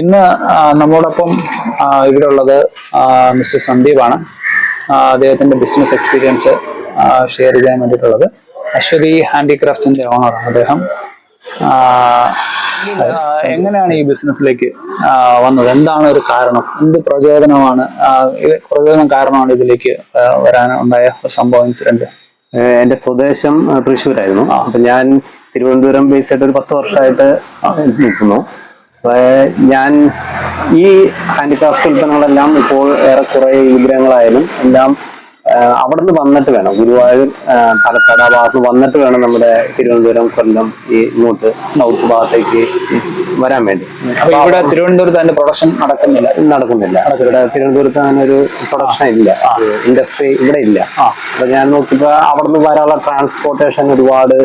ഇന്ന് നമ്മോടൊപ്പം ഇവിടെ ഉള്ളത് മിസ്റ്റർ സന്ദീപാണ്. അദ്ദേഹത്തിന്റെ ബിസിനസ് എക്സ്പീരിയൻസ് ഷെയർ ചെയ്യാൻ വേണ്ടിയിട്ടുള്ളത്. അശ്വതി ഹാൻഡിക്രാഫ്റ്റ്സിന്റെ ഓണറാണ് അദ്ദേഹം. എങ്ങനെയാണ് ഈ ബിസിനസ്സിലേക്ക് വന്നത്? എന്താണ് ഒരു കാരണം? എന്ത് പ്രചോദനമാണ്? പ്രചോദനം കാരണമാണ് ഇതിലേക്ക് വരാൻ ഉണ്ടായ ഒരു സംഭവം ഇൻസിഡന്റ്? എന്റെ സ്വദേശം തൃശ്ശൂരായിരുന്നു. അപ്പൊ ഞാൻ തിരുവനന്തപുരം ബേസ് ആയിട്ട് ഒരു പത്ത് വർഷമായിട്ട് നിൽക്കുന്നു. ഞാൻ ഈ ഹാൻഡിക്രാഫ്റ്റ് ഉൽപ്പന്നങ്ങളെല്ലാം ഇപ്പോൾ ഏറെ ഈ വിഗ്രഹങ്ങളായാലും എല്ലാം അവിടുന്ന് വന്നിട്ട് വേണം. ഗുരുവായൂർ പാലക്കാട് ആ ഭാഗത്ത് വന്നിട്ട് വേണം നമ്മുടെ തിരുവനന്തപുരം കൊല്ലം ഈ ഇങ്ങോട്ട് സൗത്ത് ഭാഗത്തേക്ക് വരാൻ വേണ്ടി. അപ്പൊ ഇവിടെ തിരുവനന്തപുരത്ത് അതിന്റെ പ്രൊഡക്ഷൻ നടക്കുന്നില്ല. നടക്കുന്നില്ല. ഇവിടെ തിരുവനന്തപുരത്ത് അങ്ങനെ ഒരു പ്രൊഡക്ഷൻ ഇല്ല. ഇൻഡസ്ട്രി ഇവിടെ ഇല്ല. അപ്പൊ ഞാൻ നോക്കിയപ്പോ അവിടുന്ന് ധാരാളം വരാനുള്ള ട്രാൻസ്പോർട്ടേഷൻ ഒരുപാട്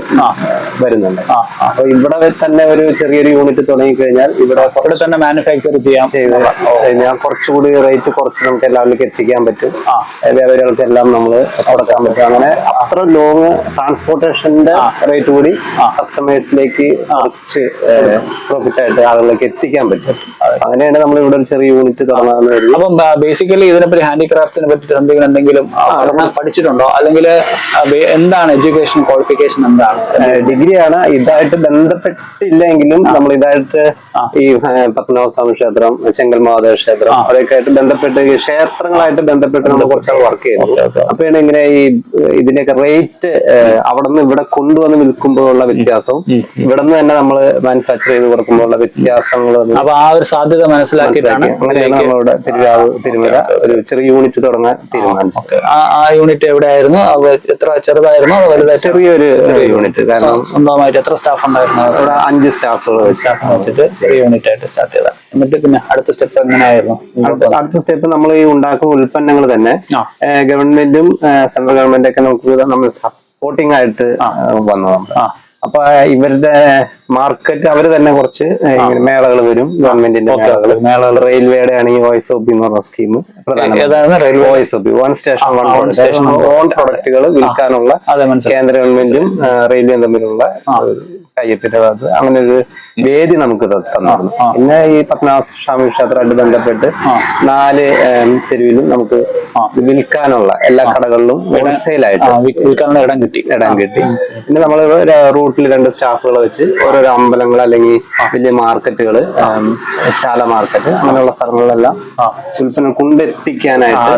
വരുന്നുണ്ട്. അപ്പൊ ഇവിടെ തന്നെ ഒരു ചെറിയൊരു യൂണിറ്റ് തുടങ്ങി കഴിഞ്ഞാൽ ഇവിടെ ഇവിടെ തന്നെ മാനുഫാക്ചർ ചെയ്യാം. കഴിഞ്ഞാൽ കുറച്ചുകൂടി റേറ്റ് കുറച്ച് നമുക്ക് എല്ലാവരിലേക്ക് എത്തിക്കാൻ പറ്റും. വ്യാപാരികൾക്ക് എല്ലാം നമ്മൾ കൊടുക്കാൻ പറ്റും. അങ്ങനെ അത്ര ലോങ് ട്രാൻസ്പോർട്ടേഷന്റെ റേറ്റ് കൂടി കസ്റ്റമേഴ്സിലേക്ക് കുറച്ച് പ്രോഫിറ്റ് ആയിട്ട് ആളുകളിലേക്ക് എത്തിക്കാൻ പറ്റും. അങ്ങനെയാണ് നമ്മൾ ഇവിടെ ഒരു ചെറിയ യൂണിറ്റ് തുടങ്ങാൻ അപ്പം ബേസിക്കലി ഇതിനെപ്പറ്റി ഹാൻഡിക്രാഫ്റ്റിനെ പറ്റി എന്തെങ്കിലും എന്തെങ്കിലും പഠിച്ചിട്ടുണ്ടോ? അല്ലെങ്കിൽ എന്താണ് എഡ്യൂക്കേഷൻ ക്വാളിഫിക്കേഷൻ എന്താണ്? ഡിഗ്രിയാണ് ഇതായിട്ട് ബന്ധപ്പെട്ടില്ലെങ്കിലും നമ്മൾ ഇതായിട്ട് ഈ പത്മനാഭസ്വാമി പത്മനാഭ സ്വാമി ക്ഷേത്രം ചെങ്കൽ മഹാദേവ ക്ഷേത്രം അതൊക്കെ ആയിട്ട് ബന്ധപ്പെട്ട് ക്ഷേത്രങ്ങളായിട്ട് ബന്ധപ്പെട്ട് നമ്മൾ കുറച്ചാൾ വർക്ക് ചെയ്യുന്നത് അപ്പോഴാണ് ഇങ്ങനെ ഈ ഇതിന്റെയൊക്കെ റേറ്റ് അവിടെ നിന്ന് ഇവിടെ കൊണ്ടുവന്ന് വിൽക്കുമ്പോഴുള്ള വ്യത്യാസവും ഇവിടെ നിന്ന് തന്നെ നമ്മൾ മാനുഫാക്ചർ ചെയ്ത് കൊടുക്കുമ്പോഴുള്ള വ്യത്യാസങ്ങൾ അപ്പൊ ആ ഒരു സാധ്യത മനസ്സിലാക്കിയിട്ടാണ് അങ്ങനെയാണ് നമ്മളിവിടെ തിരുവാവ് തിരുമല ഒരു ചെറിയ യൂണിറ്റ് തുടങ്ങാൻ തീരുമാനിച്ചത്. ആ യൂണിറ്റ് എവിടെയായിരുന്നു? അത് എത്ര ചെറുതായിരുന്നു ചെറിയൊരു യൂണിറ്റ് കാരണം സ്വന്തമായിട്ട് എത്ര സ്റ്റാഫ് ഉണ്ടായിരുന്നു? അവിടെ അഞ്ച് സ്റ്റാഫുകൾ സ്റ്റാഫ് വെച്ചിട്ട് ചെറിയ യൂണിറ്റ് ആയിട്ട് സ്റ്റാർട്ട് ചെയ്ത. എന്നിട്ട് പിന്നെ അടുത്ത സ്റ്റെപ്പ് എങ്ങനെയായിരുന്നു? അടുത്ത- സ്റ്റെപ്പ് നമ്മൾ ഈ ഉണ്ടാക്കുന്ന ഉൽപ്പന്നങ്ങൾ തന്നെ ഗവൺമെന്റും സെൻട്രൽ ഗവൺമെന്റ് ഒക്കെ നമുക്ക് നമ്മൾ സപ്പോർട്ടിംഗ് ആയിട്ട് വന്നതാണ്. അപ്പൊ ഇവരുടെ മാർക്കറ്റ് അവർ തന്നെ കുറച്ച് മേളകൾ വരും ഗവൺമെന്റിന്റെ മേളകൾ മേളകൾ. റെയിൽവേയുടെ ആണെങ്കിൽ വോയിസ് ഓഫ് എന്ന് പറഞ്ഞ scheme railway voice of one station one station on പ്രൊഡക്റ്റുകൾ വിൽക്കാനുള്ള കേന്ദ്ര ഗവൺമെന്റും റെയിൽവേയും തമ്മിലുള്ള കയ്യെപ്പിന്റെ ഭാഗത്ത് അങ്ങനെ ഒരു വേദി നമുക്ക് തന്നിരുന്നു. പിന്നെ ഈ പത്മനാഭ സ്വാമി ക്ഷേത്രമായിട്ട് ബന്ധപ്പെട്ട് നാല് തെരുവിലും നമുക്ക് വിൽക്കാനുള്ള എല്ലാ കടകളിലും ഹോൾസെയിൽ ആയിട്ട് ആ, വിൽക്കാനുള്ള ഇടം കിട്ടി. ഇടം കിട്ടി. പിന്നെ നമ്മൾ റൂട്ടിൽ രണ്ട് സ്റ്റാഫുകൾ വെച്ച് ഓരോരോ അമ്പലങ്ങൾ അല്ലെങ്കിൽ വലിയ മാർക്കറ്റുകൾ ചാല മാർക്കറ്റ് അങ്ങനെയുള്ള സ്ഥലങ്ങളിലെല്ലാം ഉൽപ്പന്നം കൊണ്ടെത്തിക്കാനായിട്ട്.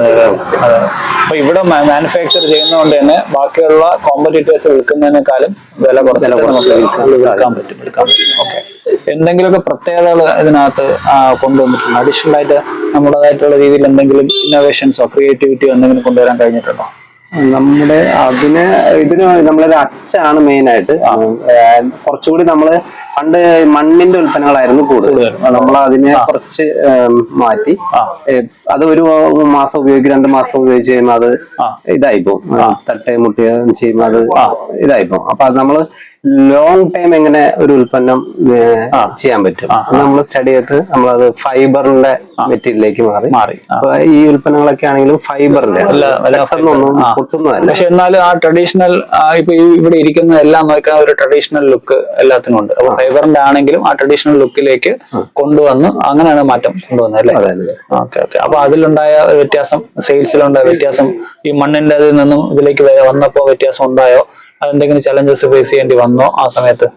അപ്പൊ ഇവിടെ മാനുഫാക്ചർ ചെയ്യുന്നതുകൊണ്ട് തന്നെ ബാക്കിയുള്ള കോമ്പറ്റീറ്റേഴ്സ് വിൽക്കുന്നതിനേക്കാളും വില കുറച്ച് വിൽക്കാൻ പറ്റും എടുക്കാൻ പറ്റും. ഓക്കെ എന്തെങ്കിലുമൊക്കെ പ്രത്യേകതകൾ ഇതിനകത്ത് കൊണ്ടുവന്നിട്ടുണ്ട്. അഡീഷണൽ ആയിട്ട് നമ്മുടേതായിട്ടുള്ള രീതിയിൽ എന്തെങ്കിലും ഇന്നോവേഷൻസോ ക്രിയേറ്റിവിറ്റിയോ എന്തെങ്കിലും കൊണ്ടുവരാൻ കഴിഞ്ഞിട്ടുണ്ടോ? നമ്മുടെ അതിന് ഇതിന് നമ്മളൊരു അച്ചാണ് മെയിൻ ആയിട്ട്. കുറച്ചുകൂടി നമ്മൾ പണ്ട് മണ്ണിന്റെ ഉൽപ്പന്നങ്ങളായിരുന്നു കൂടുതൽ. നമ്മൾ അതിനെ കുറച്ച് മാറ്റി. അത് ഒരു മാസം ഉപയോഗിക്കും രണ്ട് മാസം ഉപയോഗിച്ച് കഴിയുമ്പോൾ അത് ഇതായിപ്പോ തട്ട് മുട്ടിയും ചെയ്യുമ്പോൾ അത് ഇതായിപ്പോ അപ്പൊ അത് നമ്മൾ ലോങ് ടൈം എങ്ങനെ ഒരു ഉൽപ്പന്നം ചെയ്യാൻ പറ്റും? നമ്മൾ സ്റ്റഡി ചെയ്തിട്ട് നമ്മളത് ഫൈബറിന്റെ മെറ്റീരിയലിലേക്ക് മാറി. മാറി. അപ്പൊ ഈ ഉൽപ്പന്നങ്ങളൊക്കെ ആണെങ്കിലും ഫൈബറിന്റെ പൊട്ടുന്നതല്ല. പക്ഷെ എന്നാലും ആ ട്രഡീഷണൽ ഇപ്പൊ ഇവിടെ ഇരിക്കുന്ന എല്ലാം നോക്കാൻ ഒരു ട്രഡീഷണൽ ലുക്ക് എല്ലാത്തിനും ഉണ്ട്. അപ്പൊ ഫൈബറിന്റെ ആണെങ്കിലും ആ ട്രഡീഷണൽ ലുക്കിലേക്ക് കൊണ്ടുവന്ന് അങ്ങനെയാണ് മാറ്റം കൊണ്ടുവന്നത് അല്ലേ. Okay okay. അപ്പൊ അതിലുണ്ടായ വ്യത്യാസം സെയിൽസിലുണ്ടായ വ്യത്യാസം ഈ മണ്ണിന്റെ അതിൽ നിന്നും ഇതിലേക്ക് വന്നപ്പോ വ്യത്യാസം ഉണ്ടായോ? അതെന്തെങ്കിലും ചലഞ്ചസ് ഫേസ് ചെയ്യേണ്ടി വന്നോ ആ സമയത്ത്?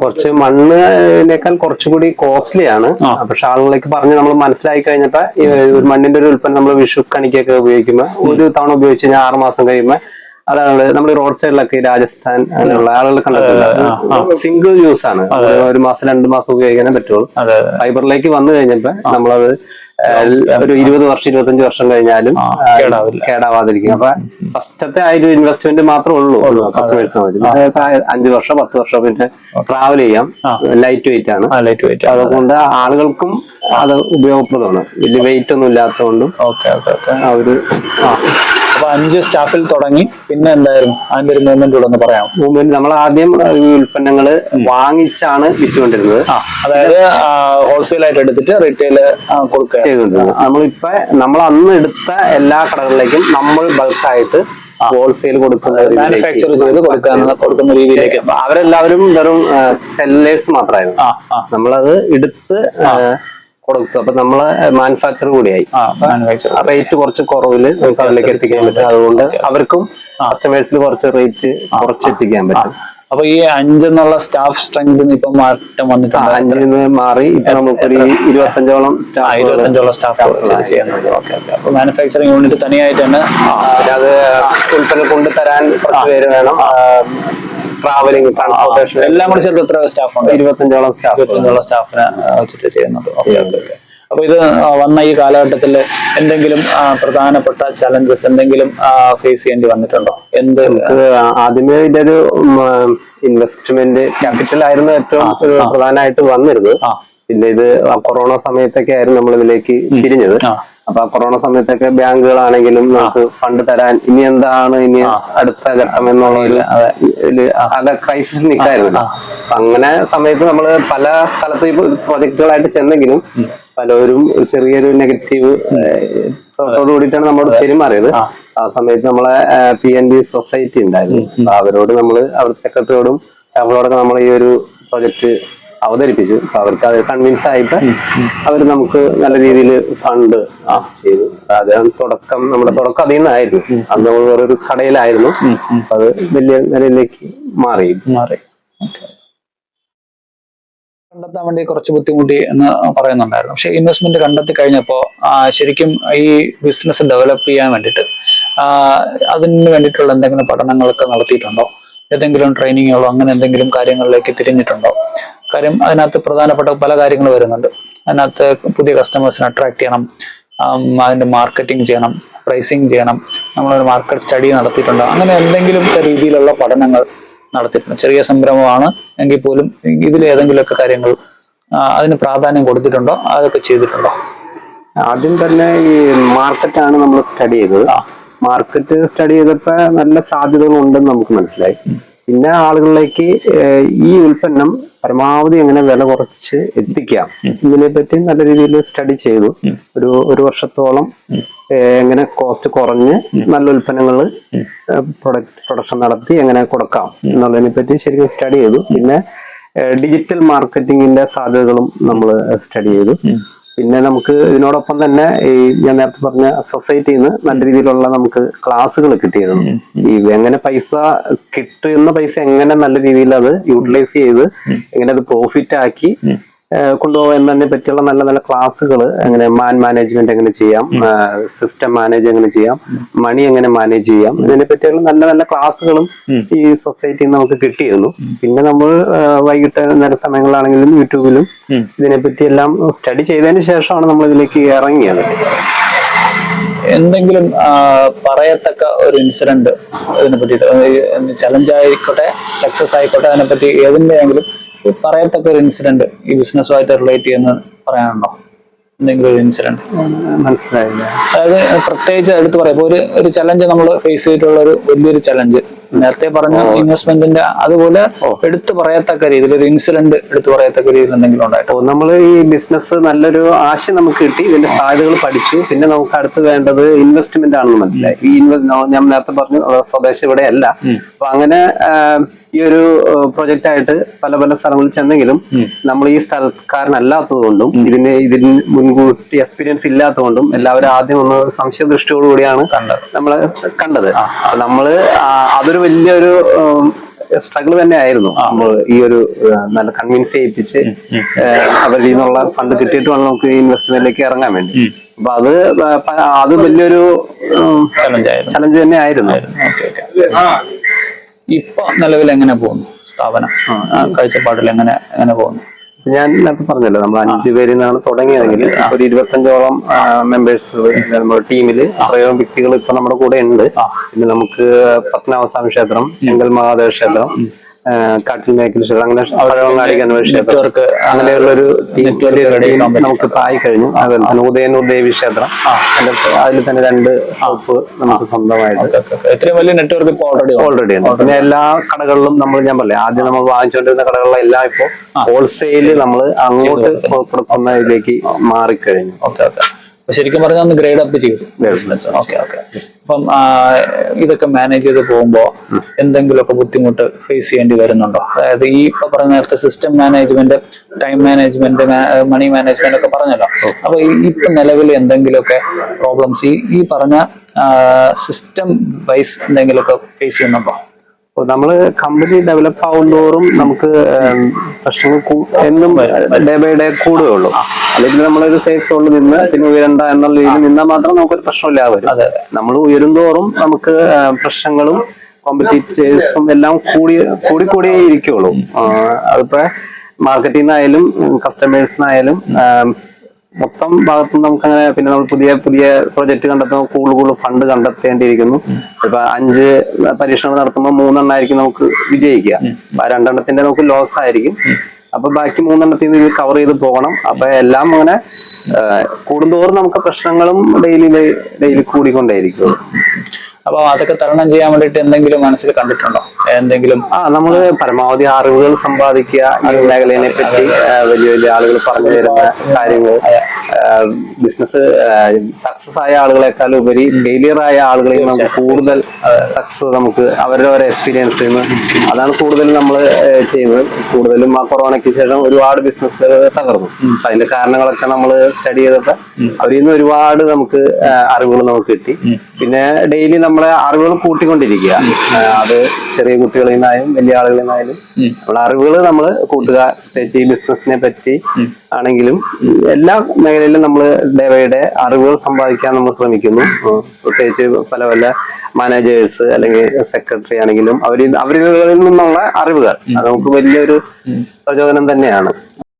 കുറച്ച് മണ്ണിനേക്കാൾ കുറച്ചുകൂടി കോസ്റ്റ്ലി ആണ്. പക്ഷെ ആളുകളേക്ക് പറഞ്ഞ് നമ്മൾ മനസ്സിലാക്കി കഴിഞ്ഞപ്പോ ഈ ഒരു മണ്ണിന്റെ ഒരു ഉൽപ്പന്നം നമ്മൾ വിഷു കണിക്കൊക്കെ ഉപയോഗിക്കുമ്പോൾ ഒരു തവണ ഉപയോഗിച്ച് കഴിഞ്ഞാൽ ആറ് മാസം കഴിയുമ്പോൾ അതാണ് നമ്മൾ റോഡ് സൈഡിലൊക്കെ രാജസ്ഥാൻ അങ്ങനെയുള്ള ആളുകൾ കണ്ടിട്ടുണ്ട്. സിംഗിൾ യൂസ് ആണ്. ഒരു മാസം രണ്ട് മാസം ഉപയോഗിക്കാനേ പറ്റുള്ളൂ. ഫൈബറിലേക്ക് വന്നു കഴിഞ്ഞപ്പോ നമ്മളത് ഒരു ഇരുപത് വർഷം ഇരുപത്തഞ്ച് വർഷം കഴിഞ്ഞാലും. കേടാവാതിരിക്കും. അപ്പൊ ഫസ്റ്റത്തെ ആ ഒരു ഇൻവെസ്റ്റ്മെന്റ് മാത്രമേ ഉള്ളൂ. കസ്റ്റമേഴ്സ് അഞ്ചു വർഷം പത്ത് വർഷം പിന്നെ ട്രാവൽ ചെയ്യാം. ലൈറ്റ് വെയിറ്റ് ആണ്. ലൈറ്റ് വെയിറ്റ് അതുകൊണ്ട് ആളുകൾക്കും അത് ഉപയോഗപ്രദമാണ്. വലിയ വെയിറ്റ് ഒന്നും ഇല്ലാത്തതുകൊണ്ടും ഓക്കെ ഓക്കെ ഓക്കെ. ആ ഒരു ആ. അപ്പൊ അഞ്ച് സ്റ്റാഫിൽ തുടങ്ങി. പിന്നെ എന്തായാലും അതിന്റെ ഒരു മൂവ്മെന്റ് കൂടെ ഒന്ന് പറയാം മൂവ്മെന്റ് നമ്മൾ ആദ്യം ഈ ഉൽപ്പന്നങ്ങൾ വാങ്ങിച്ചാണ് വിറ്റുകൊണ്ടിരുന്നത്. അതായത് ഹോൾസെയിൽ ആയിട്ട് എടുത്തിട്ട് റീറ്റെയിൽ കൊടുക്കുക. ചെയ്തുകൊണ്ടിരുന്നത്. നമ്മളിപ്പോ നമ്മൾ അന്ന് എടുത്ത എല്ലാ കടകളിലേക്കും നമ്മൾ ബൾക്കായിട്ട് ഹോൾസെയിൽ കൊടുക്കുന്ന മാനുഫാക്ചർ ചെയ്ത് കൊടുക്കാൻ കൊടുക്കുന്ന രീതിയിലേക്ക്. അവരെല്ലാവരും വെറും സെല്ലേഴ്സ് മാത്രമായിരുന്നു. നമ്മളത് എടുത്ത് കൊടുക്കും. അപ്പൊ നമ്മളെ മാനുഫാക്ചർ കൂടിയായി. റേറ്റ് കുറച്ച് കുറവിൽ നമുക്ക് അതിലേക്ക് എത്തിക്കാൻ പറ്റും. അതുകൊണ്ട് അവർക്കും കസ്റ്റമേഴ്സിൽ കുറച്ച് റേറ്റ് കുറച്ച് എത്തിക്കാൻ പറ്റും. അപ്പൊ ഈ അഞ്ചെന്നുള്ള സ്റ്റാഫ് സ്ട്രെങ്ത് ഇപ്പൊ മാറ്റം വന്നിട്ടുണ്ട്. അഞ്ചിൽ നിന്ന് മാറി ഇപ്പൊ നമുക്കൊരു ഇരുപത്തഞ്ചോളം ഇരുപത്തഞ്ചോളം സ്റ്റാഫ് ചെയ്യുന്നുണ്ട്. ഓക്കെ അപ്പൊ മാനുഫാക്ചറിങ് യൂണിറ്റ് തനിയായിട്ടാണ് അത് ഉൽപ്പന്നം കൊണ്ടുതരാൻ കുറച്ച് പേര് വേണം. ട്രാവലിംഗ് ട്രാൻസ്പോർട്ടേഷൻ എല്ലാം കൂടി ചേർത്ത് എത്ര സ്റ്റാഫ് ഉണ്ട്? ഇരുപത്തഞ്ചോളം സ്റ്റാഫ് ഇരുപത്തഞ്ചോളം സ്റ്റാഫിനെ വെച്ചിട്ട് ചെയ്യുന്നുണ്ട്. അപ്പൊ ഇത് വന്ന ഈ കാലഘട്ടത്തിൽ എന്തെങ്കിലും പ്രധാനപ്പെട്ട ചലഞ്ചസ് എന്തെങ്കിലും ഫേസ് ചെയ്യേണ്ടി വന്നിട്ടുണ്ടോ? എന്ത് ആദ്യമേ ഇതൊരു ഇൻവെസ്റ്റ്മെന്റ് ക്യാപിറ്റൽ ആയിരുന്നു ഏറ്റവും പ്രധാനമായിട്ട് വന്നിരുന്നത്. പിന്നെ ഇത് കൊറോണ സമയത്തൊക്കെ ആയിരുന്നു നമ്മൾ ഇതിലേക്ക് തിരിഞ്ഞത്. അപ്പൊ കൊറോണ സമയത്തൊക്കെ ബാങ്കുകളാണെങ്കിലും നമുക്ക് ഫണ്ട് തരാൻ ഇനി എന്താണ്? ഇനി അടുത്ത ഘട്ടം എന്നുള്ള അത് ക്രൈസിസ് നിൽക്കായിരുന്നു. അപ്പൊ അങ്ങനെ സമയത്ത് നമ്മൾ പല സ്ഥലത്ത് പ്രൊജക്ടുകളായിട്ട് ചെന്നെങ്കിലും പലരും ചെറിയൊരു നെഗറ്റീവ് തോട്ടോട് കൂടിയിട്ടാണ് നമ്മളോട് പെരുമാറിയത്. ആ. സമയത്ത് നമ്മളെ പി എൻ ബി സൊസൈറ്റി ഉണ്ടായിരുന്നു. അവരോട് നമ്മൾ അവരുടെ സെക്രട്ടറിയോടും സ്റ്റാഫിനോടൊക്കെ നമ്മൾ ഈ ഒരു പ്രൊജക്ട് അവതരിപ്പിച്ചു. അവർക്ക് അത് കൺവിൻസ് ആയിട്ട് അവർ നമുക്ക് നല്ല രീതിയിൽ ഫണ്ട് ആ ചെയ്തു. അത് തുടക്കം നമ്മുടെ തുടക്കം അതിൽ നിന്നായിരുന്നു. അന്ന് നമ്മൾ വേറൊരു കടയിലായിരുന്നു. അത് വലിയ നിലയിലേക്ക് മാറി. മാറി. കണ്ടെത്താൻ വേണ്ടി കുറച്ച് ബുദ്ധിമുട്ടി എന്ന് പറയുന്നുണ്ടായിരുന്നു. പക്ഷെ ഇൻവെസ്റ്റ്മെന്റ് കണ്ടെത്തി കഴിഞ്ഞപ്പോൾ ശരിക്കും ഈ ബിസിനസ് ഡെവലപ്പ് ചെയ്യാൻ വേണ്ടിയിട്ട് അതിന് വേണ്ടിയിട്ടുള്ള എന്തെങ്കിലും പഠനങ്ങളൊക്കെ നടത്തിയിട്ടുണ്ടോ? ഏതെങ്കിലും ട്രെയിനിങ്ങുകളോ അങ്ങനെ എന്തെങ്കിലും കാര്യങ്ങളിലേക്ക് തിരിഞ്ഞിട്ടുണ്ടോ? കാര്യം അതിനകത്ത് പ്രധാനപ്പെട്ട പല കാര്യങ്ങൾ വരുന്നുണ്ട്. അതിനകത്ത് പുതിയ കസ്റ്റമേഴ്സിനെ അട്രാക്ട് ചെയ്യണം. അതിന്റെ അതിന്റെ മാർക്കറ്റിംഗ് ചെയ്യണം പ്രൈസിങ് ചെയ്യണം. നമ്മളൊരു മാർക്കറ്റ് സ്റ്റഡി നടത്തിയിട്ടുണ്ടോ. അങ്ങനെ എന്തെങ്കിലും രീതിയിലുള്ള പഠനങ്ങൾ നടത്തിയിട്ടുണ്ട്. ചെറിയ സംരംഭമാണ് എങ്കിൽ പോലും ഇതിൽ ഏതെങ്കിലുമൊക്കെ കാര്യങ്ങൾ അതിന് പ്രാധാന്യം കൊടുത്തിട്ടുണ്ടോ? അതൊക്കെ ചെയ്തിട്ടുണ്ടോ? ആദ്യം തന്നെ ഈ മാർക്കറ്റാണ് നമ്മൾ സ്റ്റഡി ചെയ്തത്. മാർക്കറ്റ് സ്റ്റഡി ചെയ്തപ്പോൾ നല്ല സാധ്യതകൾ ഉണ്ടെന്ന് നമുക്ക് മനസ്സിലായി. പിന്നെ ആളുകളിലേക്ക് ഈ ഉൽപ്പന്നം പരമാവധി എങ്ങനെ വില കുറച്ച് എത്തിക്കാം. ഇതിനെപ്പറ്റി നല്ല രീതിയിൽ സ്റ്റഡി ചെയ്തു. ഒരു ഒരു വർഷത്തോളം എങ്ങനെ കോസ്റ്റ് കുറഞ്ഞ് നല്ല ഉൽപ്പന്നങ്ങൾ പ്രൊഡക്റ്റ് പ്രൊഡക്ഷൻ നടത്തി എങ്ങനെ കൊടുക്കാം എന്നുള്ളതിനെ പറ്റി ശരിക്കും സ്റ്റഡി ചെയ്തു. പിന്നെ ഡിജിറ്റൽ മാർക്കറ്റിംഗിന്റെ സാധ്യതകളും നമ്മൾ സ്റ്റഡി ചെയ്തു. പിന്നെ നമുക്ക് ഇതിനോടൊപ്പം തന്നെ ഈ ഞാൻ നേരത്തെ പറഞ്ഞ സൊസൈറ്റിയിൽ നിന്ന് നല്ല രീതിയിലുള്ള നമുക്ക് ക്ലാസ്സുകൾ കിട്ടിയിരുന്നു ഈ എങ്ങനെ പൈസ കിട്ടുന്ന പൈസ എങ്ങനെ നല്ല രീതിയിൽ അത് യൂട്ടിലൈസ് ചെയ്ത് എങ്ങനെ അത് പ്രോഫിറ്റ് ആക്കി തന്നെ പറ്റിയുള്ള നല്ല നല്ല ക്ലാസ്സുകൾ എങ്ങനെ മാൻ മാനേജ്മെന്റ് എങ്ങനെ ചെയ്യാം സിസ്റ്റം മാനേജ് എങ്ങനെ ചെയ്യാം മണി എങ്ങനെ മാനേജ് ചെയ്യാം ഇതിനെ പറ്റിയുള്ള നല്ല നല്ല ക്ലാസ്സുകളും ഈ സൊസൈറ്റിയിൽ നമുക്ക് കിട്ടിയിരുന്നു. പിന്നെ നമ്മൾ വൈകിട്ട് നേര സമയങ്ങളിലാണെങ്കിലും യൂട്യൂബിലും ഇതിനെ ഇതിനെപ്പറ്റി എല്ലാം സ്റ്റഡി ചെയ്തതിന് ശേഷമാണ് നമ്മൾ ഇതിലേക്ക് ഇറങ്ങിയത്. എന്തെങ്കിലും പറയത്തക്ക ഒരു ഇൻസിഡന്റ് ഇതിനെ പറ്റിയിട്ട് ചലഞ്ച് ആയിക്കോട്ടെ സക്സസ് ആയിക്കോട്ടെ അതിനെപ്പറ്റി ഏതിന്റെയെങ്കിലും പറയത്തക്ക ഒരു ഇൻസിഡന്റ് ഈ ബിസിനസ്സുമായിട്ട് റിലേറ്റ് ചെയ്യുന്ന പറയാനുണ്ടോ? എന്തെങ്കിലും ഒരു ഇൻസിഡന്റ് മനസ്സിലായില്ല. അതായത് പ്രത്യേകിച്ച് എടുത്ത് പറയാം. ഒരു ഒരു ചലഞ്ച് നമ്മൾ ഫേസ് ചെയ്തിട്ടുള്ള ഒരു വലിയൊരു ചലഞ്ച് നേരത്തെ പറഞ്ഞ ഇൻവെസ്റ്റ്മെന്റിന്റെ അതുപോലെ എടുത്തു പറയത്തക്ക രീതിയിൽ ഒരു ഇൻസിഡന്റ് എടുത്തു പറയത്തക്ക രീതിയിൽ എന്തെങ്കിലും ഉണ്ടായിട്ടോ? നമ്മൾ ഈ ബിസിനസ് നല്ലൊരു ആശയം നമുക്ക് കിട്ടി ഇതിന്റെ സാധ്യതകൾ പഠിച്ചു. പിന്നെ നമുക്ക് അടുത്ത് വേണ്ടത് ഇൻവെസ്റ്റ്മെന്റ് ആണെന്ന് മനസ്സിലായി. ഈ ഞാൻ നേരത്തെ പറഞ്ഞു സ്വദേശം ഇവിടെ അല്ല അപ്പൊ അങ്ങനെ ഈ ഒരു പ്രൊജക്റ്റ് ആയിട്ട് പല പല സ്ഥലങ്ങളിൽ ചെന്നെങ്കിലും നമ്മൾ ഈ സ്ഥലക്കാരനല്ലാത്തത് കൊണ്ടും ഇതിന് ഇതിന് മുൻകൂട്ടി എക്സ്പീരിയൻസ് ഇല്ലാത്തതുകൊണ്ടും എല്ലാവരും ആദ്യം ഒന്ന് സംശയദൃഷ്ടിയോടുകൂടിയാണ് കണ്ടത്. നമ്മൾ കണ്ടത്. നമ്മൾ ആ, അതൊരു വലിയൊരു സ്ട്രഗിൾ തന്നെ ആയിരുന്നു ഈ ഒരു നല്ല കൺവിൻസ് ചെയ്യിപ്പിച്ച് അവരിൽ നിന്നുള്ള ഫണ്ട് കിട്ടിയിട്ട് വേണം നമുക്ക് ഇൻവെസ്റ്റ്മെന്റിലേക്ക് ഇറങ്ങാൻ വേണ്ടി. അപ്പൊ അത് അത് വലിയൊരു ചലഞ്ച് തന്നെ ആയിരുന്നു. ഇപ്പൊ നിലവിൽ എങ്ങനെ പോകുന്നു? സ്ഥാപനം കാഴ്ചപ്പാടിൽ എങ്ങനെ എങ്ങനെ പോകുന്നു? ഞാൻ നേരത്തെ പറഞ്ഞല്ലോ നമ്മൾ അഞ്ചു പേരിൽ നിന്നാണ് തുടങ്ങിയതെങ്കിൽ ഒരു ഇരുപത്തഞ്ചോളം മെമ്പേഴ്സ് നമ്മുടെ ടീമിൽ അത്രയോ വ്യക്തികൾ ഇപ്പൊ നമ്മുടെ കൂടെ ഉണ്ട്. പിന്നെ നമുക്ക് പത്മനാഭസ്വാമി ക്ഷേത്രം ചെങ്കൽ മഹാദേവ ക്ഷേത്രം കാട്ടിൽ മേക്കൽ അങ്ങനെ നെറ്റ്വർക്ക് അങ്ങനെയുള്ള ഒരു നമുക്ക് ആയി കഴിഞ്ഞു അതുപോലെ തന്നെ ഉദയനൂർ ദേവി ക്ഷേത്രം. അതിൽ തന്നെ രണ്ട് ഷോപ്പ് നമുക്ക് സ്വന്തമായിട്ട്. ഇത്രയും വലിയ നെറ്റ്വർക്ക് ഇപ്പൊ ഓൾറെഡി ഓൾറെഡി ഉണ്ട്. പിന്നെ എല്ലാ കടകളിലും നമ്മൾ ഞാൻ പറയാം ആദ്യം നമ്മൾ വാങ്ങിച്ചുകൊണ്ടിരുന്ന കടകളിലെല്ലാം ഇപ്പൊ ഹോൾസെയിൽ നമ്മൾ അങ്ങോട്ട് കൊടുക്കുന്നതിലേക്ക് മാറിക്കഴിഞ്ഞു. Okay okay. ശരിക്കും പറഞ്ഞാൽ ഒന്ന് ഗ്രേഡ് അപ്പ് ചെയ്തു ബിസിനസ് ഓക്കെ ഓക്കെ അപ്പം ഇതൊക്കെ മാനേജ് ചെയ്ത് പോകുമ്പോൾ എന്തെങ്കിലുമൊക്കെ ബുദ്ധിമുട്ട് ഫേസ് ചെയ്യേണ്ടി വരുന്നുണ്ടോ? അതായത് ഈ ഇപ്പൊ പറഞ്ഞ നേരത്തെ system management time management money management ഒക്കെ പറഞ്ഞല്ലോ. അപ്പൊ ഇപ്പൊ നിലവിൽ എന്തെങ്കിലുമൊക്കെ പ്രോബ്ലംസ് ഈ ഈ പറഞ്ഞ സിസ്റ്റം വൈസ് എന്തെങ്കിലുമൊക്കെ ഫേസ് ചെയ്യുന്നുണ്ടോ? അപ്പൊ നമ്മൾ കമ്പനി ഡെവലപ്പ് ആവുന്നതോറും നമുക്ക് പ്രശ്നങ്ങൾ എന്നും ഡേ ബൈ ഡേ കൂടുകയുള്ളൂ. അല്ലെങ്കിൽ നമ്മളൊരു സേഫ് സോണിൽ നിന്ന് പിന്നെ ഉയരണ്ട എന്നുള്ള രീതിയിൽ നിന്നാൽ മാത്രം നമുക്കൊരു പ്രശ്നമില്ലാതെ വരും. നമ്മൾ ഉയരുന്തോറും നമുക്ക് പ്രശ്നങ്ങളും കോമ്പറ്റീറ്റേഴ്സും എല്ലാം കൂടി കൂടി കൂടിയേ ഇരിക്കുള്ളൂ. അതിപ്പോ മാർക്കറ്റിൽ നിന്നായാലും കസ്റ്റമേഴ്സിനായാലും മൊത്തം ഭാഗത്തും നമുക്ക് അങ്ങനെ പിന്നെ നമ്മൾ പുതിയ പുതിയ പ്രൊജക്ട് കണ്ടെത്തുമ്പോൾ കൂടുതൽ കൂടുതൽ ഫണ്ട് കണ്ടെത്തേണ്ടിയിരിക്കുന്നു. ഇപ്പൊ അഞ്ച് പരീക്ഷണങ്ങൾ നടത്തുമ്പോൾ മൂന്നെണ്ണമായിരിക്കും നമുക്ക് വിജയിക്കുക. അപ്പൊ ആ രണ്ടെണ്ണത്തിന്റെ നമുക്ക് ലോസ് ആയിരിക്കും. അപ്പൊ ബാക്കി മൂന്നെണ്ണത്തിൽ നിന്ന് ഇത് കവർ ചെയ്ത് പോകണം. അപ്പൊ എല്ലാം അങ്ങനെ കൂടുന്തോറും നമുക്ക് പ്രശ്നങ്ങളും ഡെയിലി ഡെയിലി കൂടിക്കൊണ്ടേയിരിക്കും. അപ്പൊ അതൊക്കെ തരണം ചെയ്യാൻ വേണ്ടിട്ട് എന്തെങ്കിലും മനസ്സിൽ കണ്ടിട്ടുണ്ടോ? എന്തെങ്കിലും ആ നമ്മൾ പരമാവധി അറിവുകൾ സമ്പാദിക്കുക ഈ മേഖലയെ പറ്റി വലിയ വലിയ ആളുകൾ പറഞ്ഞു തരുന്ന കാര്യങ്ങൾ. ബിസിനസ് സക്സസ് ആയ ആളുകളെക്കാൾ ഉപരി ഫെയിലിയർ ആയ ആളുകളിൽ നമുക്ക് കൂടുതൽ സക്സസ് നമുക്ക് അവരുടെ ഓരോ എക്സ്പീരിയൻസ് അതാണ് കൂടുതലും നമ്മൾ ചെയ്യുന്നത്. കൂടുതലും ആ കൊറോണയ്ക്ക് ശേഷം ഒരുപാട് ബിസിനസ് തകർന്നു. അതിന്റെ കാരണങ്ങളൊക്കെ നമ്മൾ സ്റ്റഡി ചെയ്തപ്പോ അവരിൽ നിന്ന് ഒരുപാട് നമുക്ക് അറിവുകൾ നമുക്ക് കിട്ടി. പിന്നെ ഡെയിലി നമ്മളെ അറിവുകൾ കൂട്ടിക്കൊണ്ടിരിക്കുക. അത് ചെറിയ കുട്ടികളിൽ നിന്നായാലും വലിയ ആളുകളിൽ നിന്നായാലും. നമ്മളെ അറിവുകൾ നമ്മൾ കൂട്ടുക. പ്രത്യേകിച്ച് ഈ ബിസിനസിനെ പറ്റി ആണെങ്കിലും എല്ലാ മേഖലയിലും നമ്മൾ ഡേ ബൈ ഡേ അറിവുകൾ സമ്പാദിക്കാൻ നമ്മൾ ശ്രമിക്കുന്നു. പ്രത്യേകിച്ച് പല പല മാനേജേഴ്സ് അല്ലെങ്കിൽ സെക്രട്ടറി ആണെങ്കിലും അവർ അവരിൽ നിന്നുള്ള അറിവുകൾ. അത് നമുക്ക് വലിയൊരു പ്രചോദനം തന്നെയാണ്.